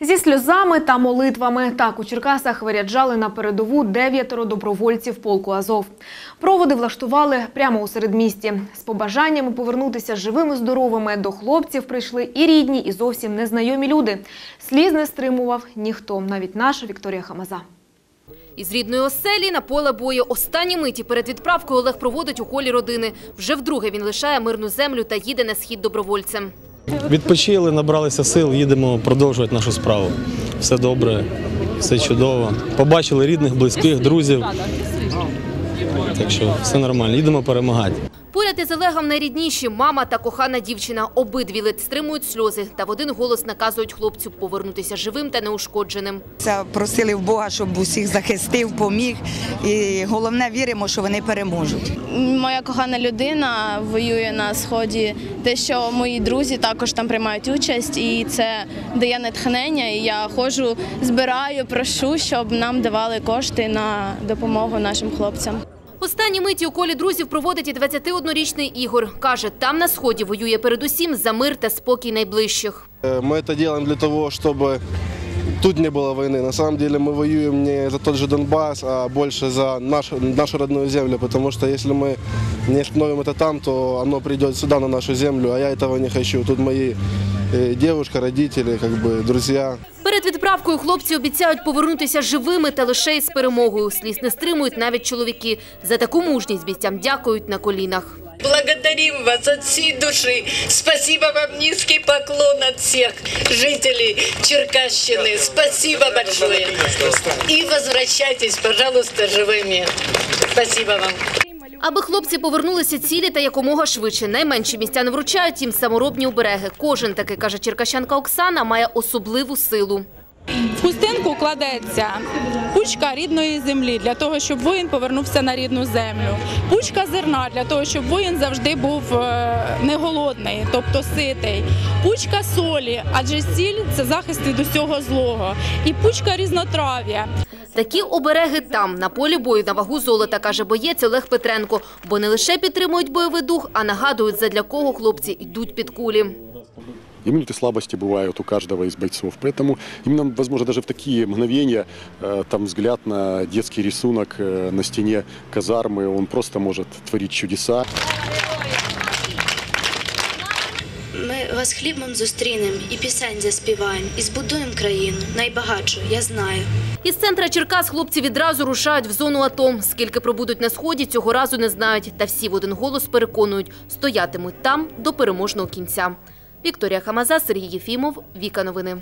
Зі сльозами та молитвами так у Черкасах виряджали на передову дев'ятеро добровольців полку Азов. Проводи влаштували прямо у середмісті. З побажаннями повернутися живими здоровими до хлопців прийшли і рідні, і зовсім незнайомі люди. Сліз не стримував ніхто, навіть наша Вікторія Хамаза. Із рідної оселі на поле бою. Останні миті перед відправкою Олег проводить у колі родини. Вже вдруге він лишає мирну землю та їде на схід добровольцем. Відпочили, набралися сил, їдемо продовжувати нашу справу. Все добре, все чудово. Побачили рідних, близьких, друзів. Так що все нормально, їдемо перемагати. Поряд із Олегом найрідніші мама та кохана дівчина. Обидві ледь стримують сльози та в один голос наказують хлопцю повернутися живим та неушкодженим. Це просили в Бога, щоб усіх захистив, поміг. І головне, віримо, що вони переможуть. Моя кохана людина воює на сході. Те, що мої друзі також там приймають участь, і це дає натхнення. І я ходжу, збираю, прошу, щоб нам давали кошти на допомогу нашим хлопцям. Останні миті у колі друзів проводить і 21-річний Ігор. Каже, там на сході воює передусім за мир та спокій найближчих. Э, Мы это делаем для того, чтобы тут не было войны. На самом деле мы воюем не за тот же Донбасс, а больше за наш, нашу родную землю, потому что если мы не остановим это там, то оно придет сюда, на нашу землю, а я этого не хочу. Тут мои э, девушка, родители, как бы друзья. Перед відправкою хлопці обіцяють повернутися живими та лише із перемогою. Сліз не стримують навіть чоловіки. За таку мужність бійцям дякують на колінах. Благодарим вас от всей души. Спасибо вам, низкий поклон от всех жителей Черкащины. Спасибо большое. И возвращайтесь, пожалуйста, живыми. Спасибо вам. Аби хлопці повернулися цілі та якомога швидше. Найменші місця не вручають їм саморобні обереги. Кожен такий, каже черкащанка Оксана, має особливу силу. В хустинку кладеться пучка рідної землі для того, щоб воїн повернувся на рідну землю. Пучка зерна для того, щоб воїн завжди був е, не голодний, тобто ситий. Пучка солі, адже сіль це захист від усього злого. І пучка різнотрав'я. Такі обереги там, на полі бою на вагу золота, каже боєць Олег Петренко. Бо не лише підтримують бойовий дух, а нагадують, задля кого хлопці йдуть під кулі. И минуты слабости бывают у каждого из бойцов. Поэтому именно, возможно, даже в такие мгновения, э, там взгляд на детский рисунок э, на стене казармы, он просто может творить чудеса. Ми вас хлібом зустрінем і пісень заспіваємо, і збудуємо країну найбагатшу, я знаю. Із центра Черкас хлопці відразу рушають в зону АТО. Скільки пробудуть на сході, цього разу не знають. Та всі в один голос переконують, стоятимуть там до переможного кінця. Вікторія Хамаза, Сергій Єфімов, Віка Новини.